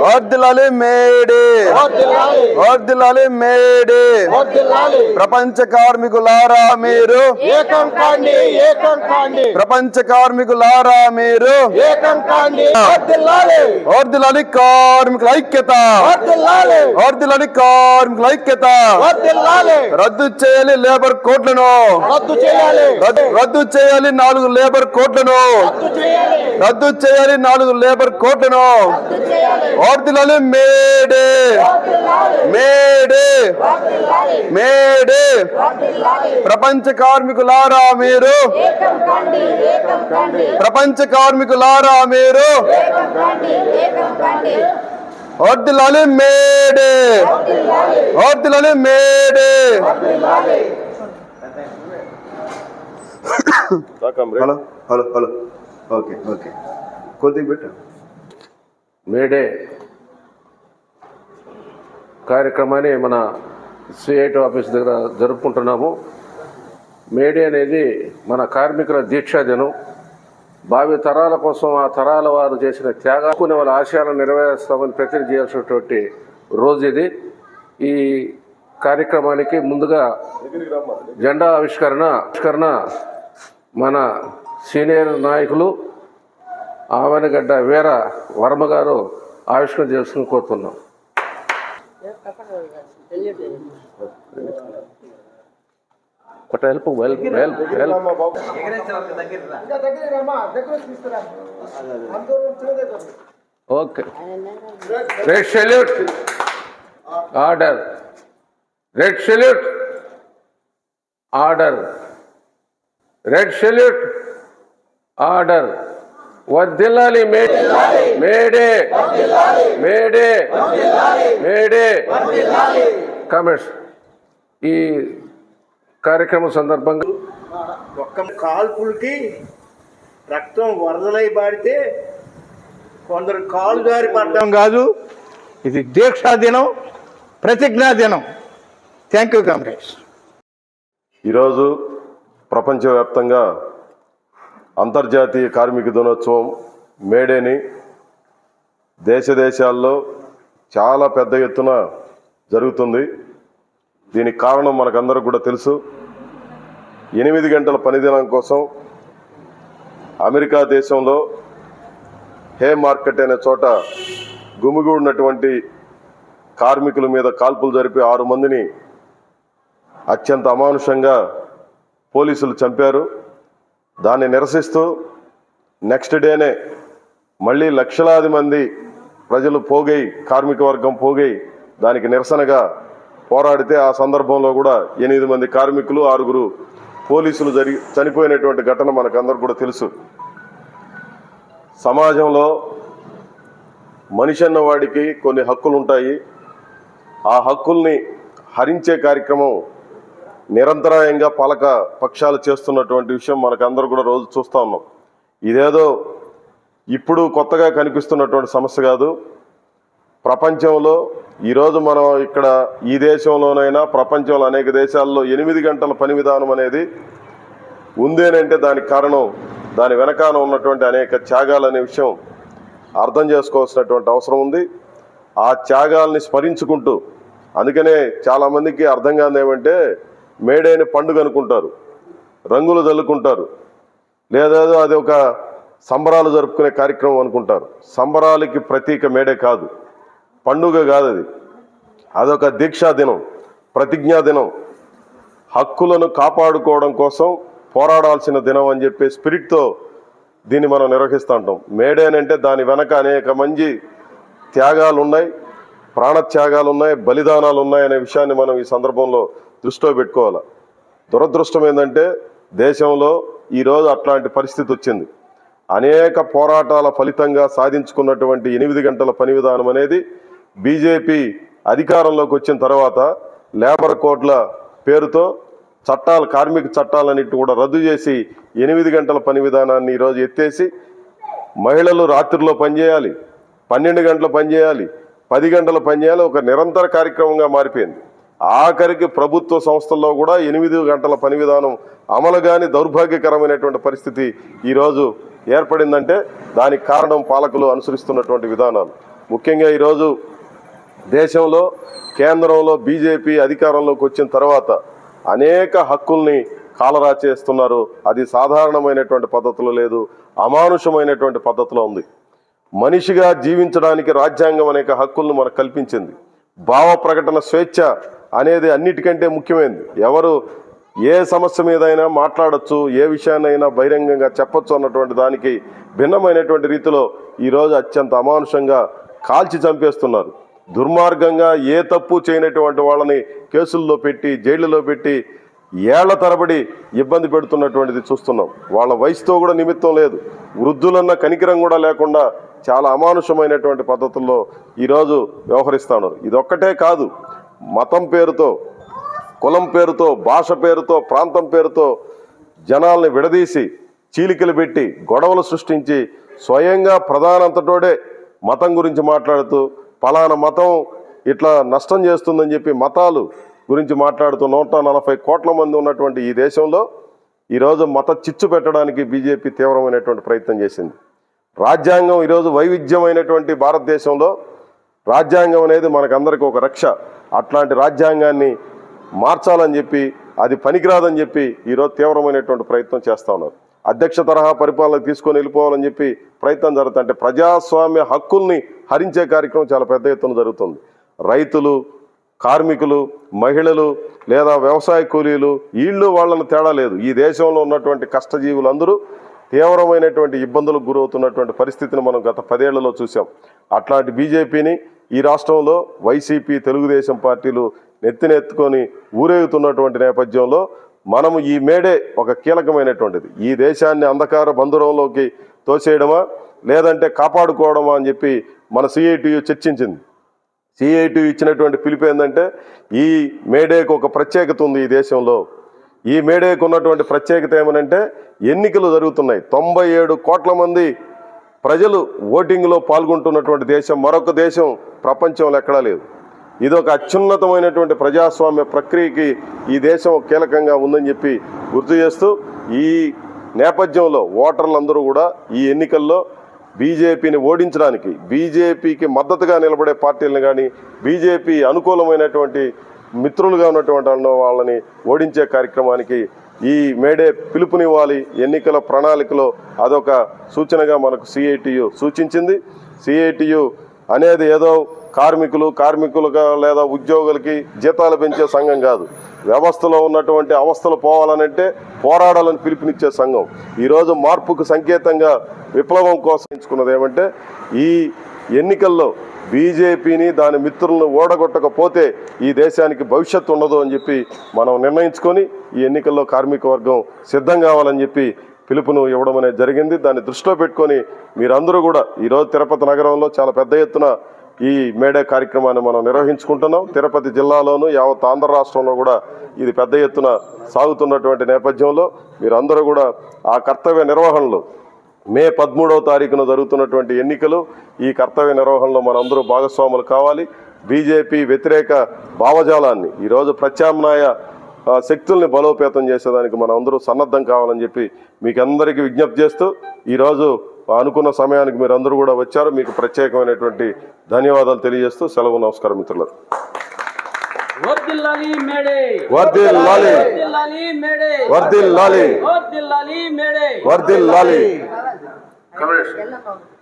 వర్దిలాలి May Day. వర్దిలాలి May Day. ప్రపంచ కార్మికులారా మీరు. ఏకం కాండి ఏకం కాండి. ప్రపంచ కార్మికులారా మీరు. ఏకం కాండి వర్ధిల్లాలి. వర్దిలాలి కార్మికుల ఐక్యత. వర్దిలాలి కార్మికుల ఐక్యత. రద్దు చేయాలి లేబర్ కోడ్లను. రద్దు చేయాలి. రద్దు- రద్దు చేయాలి నాలుగు లేబర్ కోడ్లను. రద్దు చేయాలి. రద్దు చేయాలి నాలుగు లేబర్ కోడ్లను. వర్దిలాలి May Day. May Day. May Day. ప్రపంచ కార్మికులారా మీరు. ఏకం కండి ఏకం కండి ప్రపంచ కార్మికులారా మీరు. ఏకం కండి ఏకం కండి వర్దిలాలి May Day. వర్దిలాలి May Day hello hello hello. Okay okay. కొద్దిగా పెట్టు. మేడే కార్యక్రమాన్ని మన సిఐటి ఆఫీస్ దగ్గర జరుపుకుంటున్నాము. మేడే అనేది మన కార్మికుల దీక్షా దినం. భావి తరాల కోసం ఆ తరాల వారు చేసిన త్యాగాకునే వాళ్ళ ఆశయాలను నెరవేరుస్తామని ప్రతిజ్ఞ చేయాల్సినటువంటి రోజు ఇది. ఈ కార్యక్రమానికి ముందుగా జెండా ఆవిష్కరణ ఆవిష్కరణ మన సీనియర్ నాయకులు ఆమెనగడ్డ వీర వర్మ గారు ఆవిష్కరణ చేసుకుని కోరుతున్నాం. ఒక help help help help okay. Red salute order red salute order red salute order వర్దిల్లాలి May- May Day. May Day. May Day. Comments ఈ కార్యక్రమం సందర్భంగా ఒక్క కాల్పులకి రక్తం వరదలై పాడితే కొందరు కాలు జారి పడడం కాదు. ఇది దీక్షా దినం ప్రతిజ్ఞా దినం. థ్యాంక్ యూ కామ్రేడ్స్ ఈరోజు ప్రపంచవ్యాప్తంగా అంతర్జాతీయ కార్మిక దినోత్సవం మేడేని దేశ దేశాల్లో చాలా పెద్ద ఎత్తున జరుగుతుంది. దీనికి కారణం మనకందరూ కూడా తెలుసు. ఎనిమిది గంటల పనిదినం కోసం అమెరికా దేశంలో హే మార్కెట్ అనే చోట గుమిగూడినటువంటి కార్మికుల మీద కాల్పులు జరిపి ఆరు మందిని అత్యంత అమానుషంగా పోలీసులు చంపారు. దాన్ని నిరసిస్తూ నెక్స్ట్ డేనే మళ్ళీ లక్షలాది మంది ప్రజలు పోగై కార్మిక వర్గం పోగై దానికి నిరసనగా పోరాడితే ఆ సందర్భంలో కూడా ఎనిమిది మంది కార్మికులు ఆరుగురు పోలీసులు జరిగి చనిపోయినటువంటి ఘటన మనకందరు కూడా తెలుసు. సమాజంలో మనిషి అన్నవాడికి కొన్ని హక్కులు ఉంటాయి ఆ హక్కుల్ని హరించే కార్యక్రమం నిరంతరాయంగా పాలక పక్షాలు చేస్తున్నటువంటి విషయం మనకందరూ కూడా రోజు చూస్తూ ఉన్నాం. ఇదేదో ఇప్పుడు కొత్తగా కనిపిస్తున్నటువంటి సమస్య కాదు. ప్రపంచంలో ఈరోజు మనం ఇక్కడ ఈ దేశంలోనైనా ప్రపంచంలో అనేక దేశాల్లో ఎనిమిది గంటల పని విధానం అనేది ఉంది అంటే దానికి కారణం దాని వెనకాల ఉన్నటువంటి అనేక త్యాగాలు అనే విషయం అర్థం చేసుకోవాల్సినటువంటి అవసరం ఉంది. ఆ త్యాగాల్ని స్మరించుకుంటూ అందుకనే చాలామందికి అర్థం కాదు ఏమంటే మేడేని పండుగ అనుకుంటారు. రంగులు చల్లుకుంటారు లేదా అది ఒక సంబరాలు జరుపుకునే కార్యక్రమం అనుకుంటారు. సంబరాలకి ప్రతీక మేడే కాదు. పండుగ కాదు అది. అదొక దీక్షా దినం ప్రతిజ్ఞా దినం. హక్కులను కాపాడుకోవడం కోసం పోరాడాల్సిన దినం అని చెప్పే స్పిరిట్తో దీన్ని మనం నిర్వహిస్తూ ఉంటాం. మేడేనంటే దాని వెనక అనేక మంది త్యాగాలు ఉన్నాయి ప్రాణత్యాగాలు ఉన్నాయి బలిదానాలు ఉన్నాయి అనే విషయాన్ని మనం ఈ సందర్భంలో దృష్టిలో పెట్టుకోవాలి. దురదృష్టం ఏంటంటే దేశంలో ఈరోజు అట్లాంటి పరిస్థితి వచ్చింది. అనేక పోరాటాల ఫలితంగా సాధించుకున్నటువంటి ఎనిమిది గంటల పని విధానం అనేది బీజేపీ అధికారంలోకి వచ్చిన తర్వాత లేబర్ కోడ్ల పేరుతో చట్టాలు కార్మిక చట్టాలన్నిటి కూడా రద్దు చేసి ఎనిమిది గంటల పని విధానాన్ని ఈరోజు ఎత్తేసి మహిళలు రాత్రిలో పనిచేయాలి పన్నెండు గంటలు పనిచేయాలి పది గంటలు పనిచేయాలి ఒక నిరంతర కార్యక్రమంగా మారిపోయింది. ఆఖరికి ప్రభుత్వ సంస్థల్లో కూడా ఎనిమిది గంటల పని విధానం అమలు కాని దౌర్భాగ్యకరమైనటువంటి పరిస్థితి ఈరోజు ఏర్పడిందంటే దానికి కారణం పాలకులు అనుసరిస్తున్నటువంటి విధానాలు. ముఖ్యంగా ఈరోజు దేశంలో కేంద్రంలో బీజేపీ అధికారంలోకి వచ్చిన తర్వాత అనేక హక్కుల్ని కాలరా చేస్తున్నారు. అది సాధారణమైనటువంటి పద్ధతిలో లేదు అమానుషమైనటువంటి పద్ధతిలో ఉంది. మనిషిగా జీవించడానికి రాజ్యాంగం అనేక హక్కులను మనకు కల్పించింది. భావ ప్రకటన స్వేచ్ఛ అనేది అన్నిటికంటే ముఖ్యమైనది ఎవరు ఏ సమస్య మీదైనా మాట్లాడొచ్చు ఏ విషయాన్నైనా బహిరంగంగా చెప్పచ్చు అన్నటువంటి దానికి భిన్నమైనటువంటి రీతిలో ఈరోజు అత్యంత అమానుషంగా కాల్చి చంపేస్తున్నారు. దుర్మార్గంగా ఏ తప్పు చేయనటువంటి వాళ్ళని కేసుల్లో పెట్టి జైళ్ళలో పెట్టి ఏళ్ళ తరబడి ఇబ్బంది పెడుతున్నటువంటిది చూస్తున్నాం. వాళ్ళ వయసుతో కూడా నిమిత్తం లేదు. వృద్ధులన్న కనికరం కూడా లేకుండా చాలా అమానుషమైనటువంటి పద్ధతుల్లో ఈరోజు వ్యవహరిస్తాను ఇదొక్కటే కాదు. మతం పేరుతో కులం పేరుతో భాష పేరుతో ప్రాంతం పేరుతో జనాల్ని విడదీసి చీలికలు పెట్టి గొడవలు సృష్టించి స్వయంగా ప్రధానంతటోడే మతం గురించి మాట్లాడుతూ పలానా మతం ఇట్లా నష్టం చేస్తుందని చెప్పి మతాలు గురించి మాట్లాడుతూ నూట నలభై కోట్ల మంది ఉన్నటువంటి ఈ దేశంలో ఈరోజు మత చిచ్చు పెట్టడానికి బీజేపీ తీవ్రమైనటువంటి ప్రయత్నం చేసింది. రాజ్యాంగం ఈరోజు వైవిధ్యమైనటువంటి భారతదేశంలో రాజ్యాంగం అనేది మనకందరికీ ఒక రక్ష. అట్లాంటి రాజ్యాంగాన్ని మార్చాలని చెప్పి అది పనికిరాదని చెప్పి ఈరోజు తీవ్రమైనటువంటి ప్రయత్నం చేస్తూ ఉన్నారు. అధ్యక్ష తరహా పరిపాలన తీసుకొని వెళ్ళిపోవాలని చెప్పి ప్రయత్నం జరుగుతుంది అంటే ప్రజాస్వామ్య హక్కుల్ని హరించే కార్యక్రమం చాలా పెద్ద ఎత్తున జరుగుతుంది. రైతులు కార్మికులు మహిళలు లేదా వ్యవసాయ కూలీలు వీళ్ళు వాళ్ళని తేడా లేదు. ఈ దేశంలో ఉన్నటువంటి కష్టజీవులందరూ తీవ్రమైనటువంటి ఇబ్బందులకు గురవుతున్నటువంటి పరిస్థితిని మనం గత పదేళ్ళలో చూసాం అట్లాంటి బీజేపీని ఈ రాష్ట్రంలో వైసీపీ తెలుగుదేశం పార్టీలు నెత్తినెత్తుకొని ఊరేగుతున్నటువంటి నేపథ్యంలో మనము ఈ మేడే ఒక కీలకమైనటువంటిది. ఈ దేశాన్ని అంధకార బంధురంలోకి తోసేయడమా లేదంటే కాపాడుకోవడమా అని చెప్పి మన సిఐటియు చర్చించింది. సిఐటియు ఇచ్చినటువంటి పిలుపు ఏంటంటే ఈ మేడేకు ఒక ప్రత్యేకత ఉంది ఈ దేశంలో. ఈ మేడేకు ఉన్నటువంటి ప్రత్యేకత ఏమనంటే ఎన్నికలు జరుగుతున్నాయి. తొంభై ఏడు కోట్ల మంది ప్రజలు ఓటింగ్లో పాల్గొంటున్నటువంటి దేశం మరొక దేశం ప్రపంచంలో ఎక్కడా లేదు. ఇది ఒక అత్యున్నతమైనటువంటి ప్రజాస్వామ్య ప్రక్రియకి ఈ దేశం కీలకంగా ఉందని చెప్పి గుర్తు చేస్తూ ఈ నేపథ్యంలో ఓటర్లందరూ కూడా ఈ ఎన్నికల్లో బీజేపీని ఓడించడానికి బీజేపీకి మద్దతుగా నిలబడే పార్టీలను కానీ బీజేపీ అనుకూలమైనటువంటి మిత్రులుగా ఉన్నటువంటి వాళ్ళని ఓడించే కార్యక్రమానికి ఈ మేడే పిలుపునివ్వాలి ఎన్నికల ప్రణాళికలో అదొక సూచనగా మనకు సిఐటియు సూచించింది. సిఐటియు అనేది ఏదో కార్మికులు కార్మికులుగా లేదా ఉద్యోగులకి జీతాలు పెంచే సంఘం కాదు. వ్యవస్థలో ఉన్నటువంటి అవస్థలు పోవాలనంటే పోరాడాలని పిలుపునిచ్చే సంఘం. ఈరోజు మార్పుకు సంకేతంగా విప్లవం కోసం ఎంచుకున్నది ఏమంటే ఈ ఎన్నికల్లో బీజేపీని దాని మిత్రులను ఓడగొట్టకపోతే ఈ దేశానికి భవిష్యత్తు ఉండదు అని చెప్పి మనం నిర్ణయించుకొని ఈ ఎన్నికల్లో కార్మిక వర్గం సిద్ధం కావాలని చెప్పి పిలుపును ఇవ్వడం అనేది జరిగింది. దాన్ని దృష్టిలో పెట్టుకొని మీరందరూ కూడా ఈరోజు తిరుపతి నగరంలో చాలా పెద్ద ఎత్తున ఈ మేడే కార్యక్రమాన్ని మనం నిర్వహించుకుంటున్నాం. తిరుపతి జిల్లాలోను యావత్ ఆంధ్ర రాష్ట్రంలో కూడా ఇది పెద్ద ఎత్తున సాగుతున్నటువంటి నేపథ్యంలో మీరందరూ కూడా ఆ కర్తవ్య నిర్వహణలో మే పదమూడవ తారీఖున జరుగుతున్నటువంటి ఎన్నికలు. ఈ కర్తవ్య నిర్వహణలో మనందరూ భాగస్వాములు కావాలి. బీజేపీ వ్యతిరేక భావజాలాన్ని ఈరోజు ప్రత్యామ్నాయ శక్తుల్ని బలోపేతం చేసేదానికి మనం అందరూ సన్నద్ధం కావాలని చెప్పి మీకు అందరికీ విజ్ఞప్తి చేస్తూ ఈరోజు అనుకున్న సమయానికి మీరు అందరూ కూడా వచ్చారు. మీకు ప్రత్యేకమైనటువంటి ధన్యవాదాలు తెలియజేస్తూ సెలవు నమస్కారం మిత్రులారు. వర్దిల్లాలి మేడే. వర్దిల్లాలి. వర్దిల్లాలి. వర్దిల్లాలి మేడే. వర్దిల్లాలి. accommodation